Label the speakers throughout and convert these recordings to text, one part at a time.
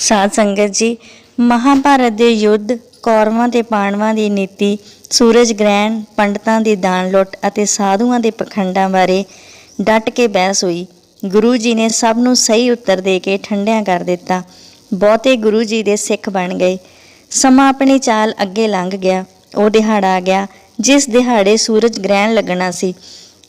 Speaker 1: ਸਾਧ ਸੰਗਤ ਜੀ, ਮਹਾਭਾਰਤ ਦੇ ਯੁੱਧ, ਕੌਰਵਾਂ ਤੇ ਪਾਂਡਵਾਂ ਦੀ ਨੀਤੀ, ਸੂਰਜ ਗ੍ਰਹਿਣ, ਪੰਡਤਾਂ ਦੀ ਦਾਨ ਲੁੱਟ ਅਤੇ ਸਾਧੂਆਂ ਦੇ ਪਖੰਡਾਂ ਬਾਰੇ ਡਟ ਕੇ ਬਹਿਸ ਹੋਈ। ਗੁਰੂ ਜੀ ਨੇ ਸਭ ਨੂੰ ਸਹੀ ਉੱਤਰ ਦੇ ਕੇ ਠੰਡਿਆਂ ਕਰ ਦਿੱਤਾ। ਬਹੁਤੇ ਗੁਰੂ ਜੀ ਦੇ ਸਿੱਖ ਬਣ ਗਏ। ਸਮਾਂ ਆਪਣੀ ਚਾਲ ਅੱਗੇ ਲੰਘ ਗਿਆ। ਉਹ ਦਿਹਾੜਾ ਆ ਗਿਆ, ਜਿਸ ਦਿਹਾੜੇ ਸੂਰਜ ਗ੍ਰਹਿਣ ਲੱਗਣਾ ਸੀ।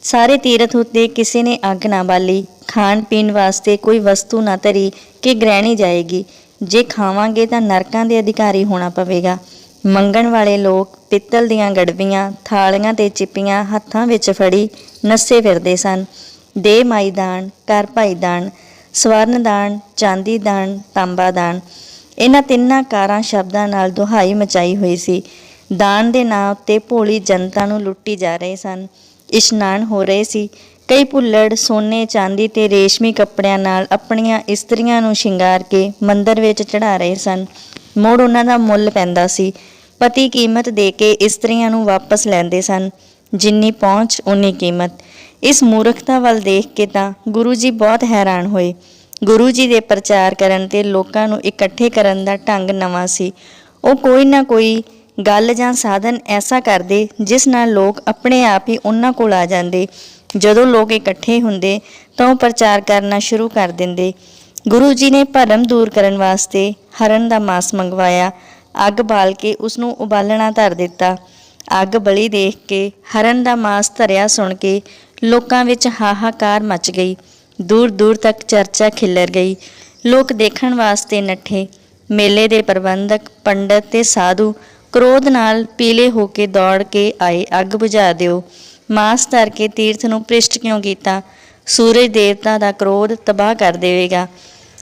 Speaker 1: ਸਾਰੇ ਤੀਰਥ ਉੱਤੇ ਕਿਸੇ ਨੇ ਅੱਗ ਨਾ ਬਾਲੀ। ਖਾਣ ਪੀਣ ਵਾਸਤੇ ਕੋਈ ਵਸਤੂ ਨਾ ਧਰੀ ਕਿ ਗ੍ਰਹਿਣੀ ਜਾਏਗੀ। ਜੇ ਖਾਵਾਂਗੇ ਤਾਂ ਨਰਕਾਂ ਦੇ ਅਧਿਕਾਰੀ ਹੋਣਾ ਪਵੇਗਾ। ਮੰਗਣ ਵਾਲੇ ਲੋਕ ਪਿੱਤਲ ਦੀਆਂ ਗੜਵੀਆਂ, ਥਾਲੀਆਂ ਤੇ ਚਿੱਪੀਆਂ ਹੱਥਾਂ ਵਿੱਚ ਫੜੀ ਨੱਸੇ ਫਿਰਦੇ ਸਨ। ਦੇ ਮਾਈ ਦਾਨ ਕਰ ਭਾਈ ਦਾਨ, ਸਵਰਨ ਦਾਨ, ਚਾਂਦੀ ਦਾਨ, ਤਾਂਬਾ ਦਾਨ। ਇਹਨਾਂ ਤਿੰਨਾਂ ਕਾਰਾਂ ਸ਼ਬਦਾਂ ਨਾਲ ਦੁਹਾਈ ਮਚਾਈ ਹੋਈ ਸੀ। ਦਾਨ ਦੇ ਨਾਂ ਉੱਤੇ ਭੋਲੀ ਜਨਤਾ ਨੂੰ ਲੁੱਟੀ ਜਾ ਰਹੇ ਸਨ। ਇਸ਼ਨਾਨ ਹੋ ਰਹੇ ਸੀ। ਕਈ ਭੁੱਲੜ, ਸੋਨੇ, ਚਾਂਦੀ ਤੇ ਰੇਸ਼ਮੀ ਕੱਪੜਿਆਂ ਨਾਲ ਆਪਣੀਆਂ ਇਸਤਰੀਆਂ ਨੂੰ ਸ਼ਿੰਗਾਰ ਕੇ ਮੰਦਰ ਵਿੱਚ ਚੜਾ ਰਹੇ ਸਨ। ਮੋੜ ਉਹਨਾਂ ਦਾ ਮੁੱਲ ਪੈਂਦਾ ਸੀ। ਪਤੀ ਕੀਮਤ ਦੇ ਕੇ ਇਸਤਰੀਆਂ ਨੂੰ ਵਾਪਸ ਲੈਂਦੇ ਸਨ। ਜਿੰਨੀ ਪਹੁੰਚ ਉਨੀ ਕੀਮਤ। ਇਸ ਮੂਰਖਤਾ ਵੱਲ ਦੇਖ ਕੇ ਤਾਂ ਗੁਰੂ ਜੀ ਬਹੁਤ ਹੈਰਾਨ ਹੋਏ। ਗੁਰੂ ਜੀ ਦੇ ਪ੍ਰਚਾਰ ਕਰਨ ਤੇ ਲੋਕਾਂ ਨੂੰ ਇਕੱਠੇ ਕਰਨ ਦਾ ਢੰਗ ਨਵਾਂ ਸੀ। ਉਹ ਕੋਈ ਨਾ ਕੋਈ ਗੱਲ ਜਾਂ ਸਾਧਨ ਐਸਾ ਕਰਦੇ ਜਿਸ ਨਾਲ ਲੋਕ ਆਪਣੇ ਆਪ ਹੀ ਉਹਨਾਂ ਕੋਲ ਆ ਜਾਂਦੇ। ਜਦੋਂ ਲੋਕ ਇਕੱਠੇ ਹੁੰਦੇ ਤਾਂ ਉਹ ਪ੍ਰਚਾਰ ਕਰਨਾ ਸ਼ੁਰੂ ਕਰ ਦਿੰਦੇ। ਗੁਰੂ ਜੀ ਨੇ ਭਰਮ ਦੂਰ ਕਰਨ ਵਾਸਤੇ ਹਰਨ ਦਾ ਮਾਸ ਮੰਗਵਾਇਆ। ਅੱਗ ਬਾਲ ਕੇ ਉਸ ਨੂੰ ਉਬਾਲਣਾ ਧਰ ਦਿੱਤਾ। ਅੱਗ ਬਲੀ ਦੇਖ ਕੇ ਹਰਨ ਦਾ ਮਾਸ ਧਰਿਆ ਸੁਣ ਕੇ ਲੋਕਾਂ ਵਿੱਚ ਹਾਹਾਕਾਰ ਮਚ ਗਈ। ਦੂਰ ਦੂਰ ਤੱਕ ਚਰਚਾ ਖਿਲਰ ਗਈ। ਲੋਕ ਦੇਖਣ ਵਾਸਤੇ ਨੱਠੇ। ਮੇਲੇ ਦੇ ਪ੍ਰਬੰਧਕ, ਪੰਡਤ ਤੇ ਸਾਧੂ ਕ੍ਰੋਧ ਨਾਲ ਪੀਲੇ ਹੋ ਕੇ ਦੌੜ ਕੇ ਆਏ। ਅੱਗ ਬੁਝਾ ਦਿਓ। ਮਾਸ ਧਰ ਕੇ ਤੀਰਥ ਨੂੰ ਪ੍ਰਿਸ਼ਟ ਕਿਉਂ ਕੀਤਾ? ਸੂਰਜ ਦੇਵਤਾ ਦਾ ਕ੍ਰੋਧ ਤਬਾਹ ਕਰ ਦੇਵੇਗਾ।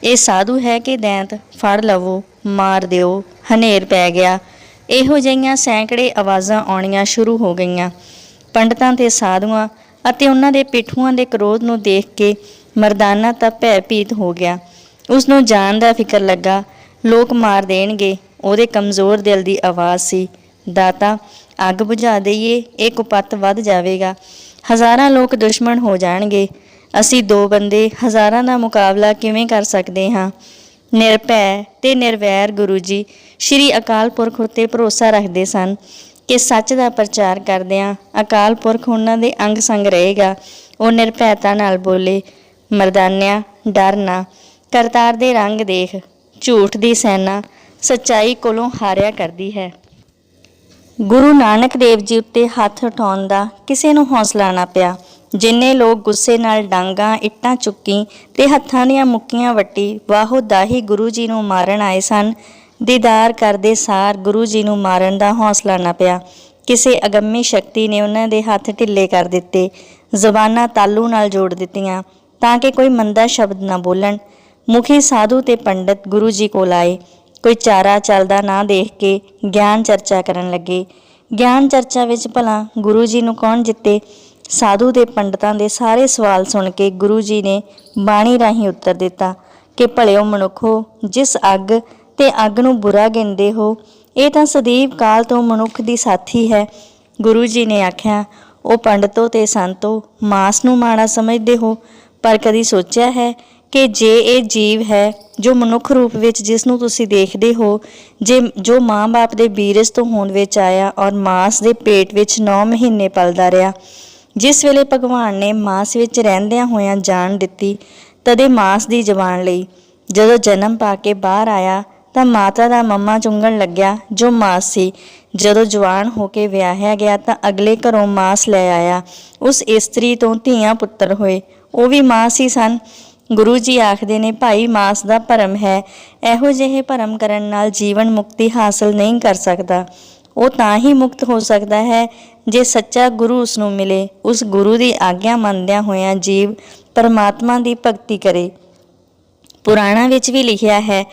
Speaker 1: ਇਹ ਸਾਧੂ ਹੈ ਕਿ ਦੈਂਤ? ਫੜ ਲਵੋ, ਮਾਰ ਦਿਓ, ਹਨੇਰ ਪੈ ਗਿਆ। ਇਹੋ ਜਿਹੀਆਂ ਸੈਂਕੜੇ ਆਵਾਜ਼ਾਂ ਆਉਣੀਆਂ ਸ਼ੁਰੂ ਹੋ ਗਈਆਂ। ਪੰਡਤਾਂ ਤੇ ਸਾਧੂਆਂ ਅਤੇ ਉਹਨਾਂ ਦੇ ਪਿੱਠੂਆਂ ਦੇ ਕ੍ਰੋਧ ਨੂੰ ਦੇਖ ਕੇ ਮਰਦਾਨਾ ਤਾਂ ਭੈਭੀਤ ਹੋ ਗਿਆ। ਉਸ ਨੂੰ ਜਾਨ ਦਾ ਫਿਕਰ ਲੱਗਾ। ਲੋਕ ਮਾਰ ਦੇਣਗੇ। ਉਹਦੇ ਕਮਜ਼ੋਰ ਦਿਲ ਦੀ ਆਵਾਜ਼ ਸੀ। ਦਾਤਾ, ਅੱਗ ਬੁਝਾ ਦਈਏ, ਇਹ ਕੁਪੱਤ ਵੱਧ ਜਾਵੇਗਾ। ਹਜ਼ਾਰਾਂ ਲੋਕ ਦੁਸ਼ਮਣ ਹੋ ਜਾਣਗੇ। ਅਸੀਂ ਦੋ ਬੰਦੇ ਹਜ਼ਾਰਾਂ ਦਾ ਮੁਕਾਬਲਾ ਕਿਵੇਂ ਕਰ ਸਕਦੇ ਹਾਂ? ਨਿਰਭੈ ਤੇ ਨਿਰਵੈਰ ਗੁਰੂ ਜੀ ਸ਼੍ਰੀ ਅਕਾਲ ਪੁਰਖ ਉਤੇ ਭਰੋਸਾ ਰੱਖਦੇ ਸਨ ਕਿ ਸੱਚ ਦਾ ਪ੍ਰਚਾਰ ਕਰਦਿਆਂ ਅਕਾਲ ਪੁਰਖ ਉਹਨਾਂ ਦੇ ਅੰਗ ਸੰਗ ਰਹੇਗਾ। ਉਹ ਨਿਰਭੈਤਾ ਨਾਲ ਬੋਲੇ, ਮਰਦਾਨਿਆ, ਡਰ ਨਾ। ਕਰਤਾਰ ਦੇ ਰੰਗ ਦੇਖ। ਝੂਠ ਦੀ ਸੈਨਾ ਸੱਚਾਈ ਕੋਲੋਂ ਹਾਰਿਆ ਕਰਦੀ ਹੈ। ਗੁਰੂ ਨਾਨਕ ਦੇਵ ਜੀ ਉੱਤੇ ਹੱਥ ਉਠਾਉਣ ਦਾ ਕਿਸੇ ਨੂੰ ਹੌਸਲਾ ਨਾ ਪਿਆ। ਜਿੰਨੇ ਲੋਕ ਗੁੱਸੇ ਨਾਲ ਡਾਂਗਾ, ਇੱਟਾਂ ਚੁੱਕੀ ਤੇ ਹੱਥਾਂ ਦੀਆਂ ਮੁੱਕੀਆਂ ਵੱਟੀ ਵਾਹੋ ਦਾਹੀ ਗੁਰੂ ਜੀ ਨੂੰ ਮਾਰਨ ਆਏ ਸਨ, ਦੀਦਾਰ ਕਰਦੇ ਸਾਰ ਗੁਰੂ ਜੀ ਨੂੰ ਮਾਰਨ ਦਾ ਹੌਸਲਾ ਨਾ ਪਿਆ। ਕਿਸੇ ਅਗੰਮੀ ਸ਼ਕਤੀ ਨੇ ਉਹਨਾਂ ਦੇ ਹੱਥ ਢਿੱਲੇ ਕਰ ਦਿੱਤੇ, ਜ਼ਬਾਨਾਂ ਤਾਲੂ ਨਾਲ ਜੋੜ ਦਿੱਤੀਆਂ ਤਾਂ ਕਿ ਕੋਈ ਮੰਦਾ ਸ਼ਬਦ ਨਾ ਬੋਲਣ। ਮੁਖੀ ਸਾਧੂ ਤੇ ਪੰਡਤ ਗੁਰੂ ਜੀ ਕੋਲ ਆਏ। ਕੋਈ ਚਾਰਾ ਚੱਲਦਾ ਨਾ ਦੇਖ ਕੇ ਗਿਆਨ ਚਰਚਾ ਕਰਨ ਲੱਗੇ। ਗਿਆਨ ਚਰਚਾ ਵਿੱਚ ਭਲਾ ਗੁਰੂ ਜੀ ਨੂੰ ਕੌਣ ਜਿੱਤੇ? ਸਾਧੂ ਦੇ ਪੰਡਤਾਂ ਦੇ ਸਾਰੇ ਸਵਾਲ ਸੁਣ ਕੇ ਗੁਰੂ ਜੀ ਨੇ ਬਾਣੀ ਰਾਹੀਂ ਉੱਤਰ ਦਿੱਤਾ ਕਿ ਭਲਿਓ ਮਨੁੱਖੋ, ਜਿਸ ਅੱਗ ਤੇ ਅੱਗ ਨੂੰ ਬੁਰਾ ਗਿਣਦੇ ਹੋ, ਇਹ ਤਾਂ ਸਦੀਵ ਕਾਲ ਤੋਂ ਮਨੁੱਖ ਦੀ ਸਾਥੀ ਹੈ। ਗੁਰੂ ਜੀ ਨੇ ਆਖਿਆ, ਉਹ ਪੰਡਤੋ ਤੇ ਸੰਤੋ ਮਾਸ ਨੂੰ ਮਾੜਾ ਸਮਝਦੇ ਹੋ, ਪਰ ਕਦੀ ਸੋਚਿਆ ਹੈ ਕਿ ਜੇ ਇਹ ਜੀਵ ਹੈ ਜੋ ਮਨੁੱਖ ਰੂਪ ਵਿੱਚ ਜਿਸ ਨੂੰ ਤੁਸੀਂ ਦੇਖਦੇ ਹੋ, ਜੇ ਜੋ ਮਾਂ-ਬਾਪ ਦੇ ਬੀਰਜ ਤੋਂ ਹੋਂਦ ਵਿੱਚ ਆਇਆ ਔਰ ਮਾਸ ਦੇ ਪੇਟ ਵਿੱਚ 9 ਮਹੀਨੇ ਪਲਦਾ ਰਿਹਾ, ਜਿਸ ਵੇਲੇ ਭਗਵਾਨ ਨੇ ਮਾਸ ਵਿੱਚ ਰਹਿੰਦਿਆਂ ਹੋਇਆਂ ਜਾਨ ਦਿੱਤੀ, ਤਦੇ ਮਾਸ ਦੀ ਜ਼ਬਾਨ ਲਈ। ਜਦੋਂ ਜਨਮ ਪਾ ਕੇ ਬਾਹਰ ਆਇਆ, ਤਾਂ ਮਾਤਾ ਦਾ ਮੰਮਾ ਚੁੰਗਣ ਲੱਗਿਆ, ਜੋ ਮਾਸ ਸੀ। ਜਦੋਂ ਜਵਾਨ ਹੋ ਕੇ ਵਿਆਹਿਆ ਗਿਆ, ਤਾਂ ਅਗਲੇ ਘਰੋਂ ਮਾਸ ਲੈ ਆਇਆ। ਉਸ ਇਸਤਰੀ ਤੋਂ ਧੀਆਂ ਪੁੱਤਰ ਹੋਏ। ਉਹ ਵੀ ਮਾਸ ਹੀ ਸਨ। ਗੁਰੂ ਜੀ ਆਖਦੇ ਨੇ, ਭਾਈ, ਮਾਸ ਦਾ ਭਰਮ ਹੈ। ਇਹੋ ਜਿਹੇ ਭਰਮ ਕਰਨ ਨਾਲ ਜੀਵਨ ਮੁਕਤੀ ਹਾਸਲ ਨਹੀਂ ਕਰ ਸਕਦਾ। ਉਹ ਤਾਂ ਹੀ ਮੁਕਤ ਹੋ ਸਕਦਾ ਹੈ ਜੇ ਸੱਚਾ ਗੁਰੂ ਉਸ ਨੂੰ ਮਿਲੇ। ਉਸ ਗੁਰੂ ਦੀ ਆਗਿਆ ਮੰਨਦਿਆਂ ਹੋਇਆਂ ਜੀਵ ਪਰਮਾਤਮਾ ਦੀ ਭਗਤੀ ਕਰੇ। ਪੁਰਾਣਾ ਵਿੱਚ ਵੀ ਲਿਖਿਆ ਹੈ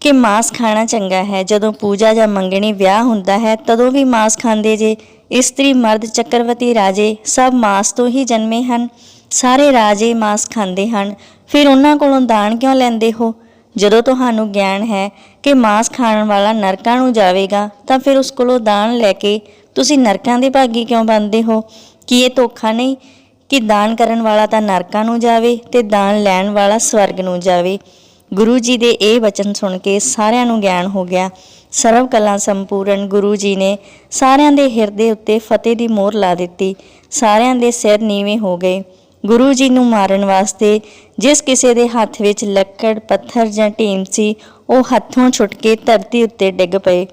Speaker 1: ਕਿ ਮਾਸ ਖਾਣਾ ਚੰਗਾ ਹੈ। ਜਦੋਂ ਪੂਜਾ ਜਾਂ ਮੰਗਣੀ ਵਿਆਹ ਹੁੰਦਾ ਹੈ, ਤਦੋਂ ਵੀ ਮਾਸ ਖਾਂਦੇ ਜੇ। ਇਸਤਰੀ, ਮਰਦ, ਚੱਕਰਵਤੀ ਰਾਜੇ ਸਭ ਮਾਸ ਤੋਂ ਹੀ ਜਨਮੇ ਹਨ। ਸਾਰੇ ਰਾਜੇ ਮਾਸ ਖਾਂਦੇ ਹਨ। ਫਿਰ ਉਹਨਾਂ ਕੋਲੋਂ ਦਾਨ ਕਿਉਂ ਲੈਂਦੇ ਹੋ? ਜਦੋਂ ਤੁਹਾਨੂੰ ਗਿਆਨ ਹੈ ਕਿ ਮਾਸ ਖਾਣ ਵਾਲਾ ਨਰਕਾਂ ਨੂੰ ਜਾਵੇਗਾ, ਤਾਂ ਫਿਰ ਉਸ ਕੋਲੋਂ ਦਾਨ ਲੈ ਕੇ ਤੁਸੀਂ ਨਰਕਾਂ ਦੇ ਭਾਗੀ ਕਿਉਂ ਬਣਦੇ ਹੋ? ਕੀ ਇਹ ਧੋਖਾ ਨਹੀਂ ਕਿ ਦਾਨ ਕਰਨ ਵਾਲਾ ਤਾਂ ਨਰਕਾਂ ਨੂੰ ਜਾਵੇ ਤੇ ਦਾਨ ਲੈਣ ਵਾਲਾ ਸਵਰਗ ਨੂੰ ਜਾਵੇ? ਗੁਰੂ ਜੀ ਦੇ ਇਹ ਵਚਨ ਸੁਣ ਕੇ ਸਾਰਿਆਂ ਨੂੰ ਗਿਆਨ ਹੋ ਗਿਆ। ਸਰਵ ਕਲਾ ਸੰਪੂਰਨ ਗੁਰੂ ਜੀ ਨੇ ਸਾਰਿਆਂ ਦੇ ਹਿਰਦੇ ਉੱਤੇ ਫਤਿਹ ਦੀ ਮੋਹਰ ਲਾ ਦਿੱਤੀ। ਸਾਰਿਆਂ ਦੇ ਸਿਰ ਨੀਵੇਂ ਹੋ ਗਏ। ਗੁਰੂ ਜੀ ਨੂੰ ਮਾਰਨ ਵਾਸਤੇ ਜਿਸ ਕਿਸੇ ਦੇ ਹੱਥ ਵਿੱਚ ਲੱਕੜ, ਪੱਥਰ ਜਾਂ ਢੀਮ ਸੀ, ਉਹ ਹੱਥੋਂ ਛੁੱਟ ਕੇ ਧਰਤੀ ਉੱਤੇ ਡਿੱਗ ਪਏ।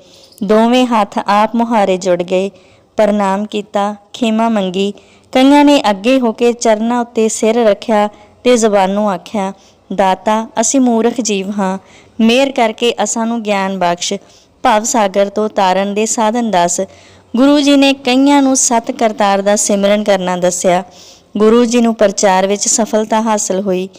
Speaker 1: ਦੋਵੇਂ ਹੱਥ ਆਪ ਮੁਹਾਰੇ ਜੁੜ ਗਏ। ਪ੍ਰਣਾਮ ਕੀਤਾ, ਖੇਮਾ ਮੰਗੀ। ਕਈਆਂ ਨੇ ਅੱਗੇ ਹੋ ਕੇ ਚਰਨਾਂ ਉੱਤੇ ਸਿਰ ਰੱਖਿਆ ਤੇ ਜ਼ਬਾਨੋਂ ਆਖਿਆ, ਦਾਤਾ, ਅਸੀਂ ਮੂਰਖ ਜੀਵ ਹਾਂ। ਮਿਹਰ ਕਰਕੇ ਅਸਾਂ ਨੂੰ ਗਿਆਨ ਬਖਸ਼। ਭਵ ਸਾਗਰ ਤੋਂ ਤਾਰਨ ਦੇ ਸਾਧਨ ਦੱਸ। ਗੁਰੂ ਜੀ ਨੇ ਕਈਆਂ ਨੂੰ ਸਤ ਕਰਤਾਰ ਦਾ ਸਿਮਰਨ ਕਰਨਾ ਦੱਸਿਆ। ਗੁਰੂ ਜੀ ਨੂੰ ਪ੍ਰਚਾਰ ਵਿੱਚ ਸਫਲਤਾ ਹਾਸਲ ਹੋਈ,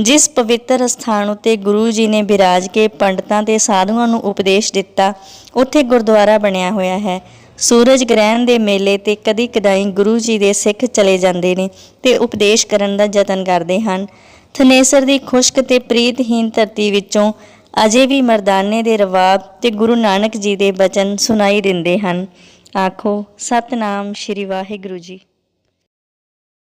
Speaker 1: ਜਿਸ ਪਵਿੱਤਰ ਸਥਾਨ ਉੱਤੇ ਗੁਰੂ ਜੀ ਨੇ ਬਿਰਾਜ ਕੇ ਪੰਡਤਾਂ ਤੇ ਸਾਧੂਆਂ ਨੂੰ ਉਪਦੇਸ਼ ਦਿੱਤਾ, ਉੱਥੇ ਗੁਰਦੁਆਰਾ ਬਣਿਆ ਹੋਇਆ ਹੈ। ਸੂਰਜ ਗ੍ਰਹਿਣ ਦੇ ਮੇਲੇ ਤੇ ਕਦੀ ਕਦਾਈ ਗੁਰੂ ਜੀ ਦੇ ਸਿੱਖ ਚਲੇ ਜਾਂਦੇ ਨੇ ਤੇ ਉਪਦੇਸ਼ ਕਰਨ ਦਾ ਯਤਨ ਕਰਦੇ ਹਨ। ਥਨੇਸਰ ਦੀ ਖੁਸ਼ਕ ਤੇ ਪ੍ਰੀਤਹੀਨ ਧਰਤੀ ਵਿੱਚੋਂ ਅਜੇ ਵੀ ਮਰਦਾਨੇ ਦੇ ਰਵਾਬ ਤੇ ਗੁਰੂ ਨਾਨਕ ਜੀ ਦੇ ਬਚਨ ਸੁਣਾਈ ਦਿੰਦੇ ਹਨ। ਆਖੋ, ਸਤਨਾਮ ਸ਼੍ਰੀ ਵਾਹਿਗੁਰੂ ਜੀ।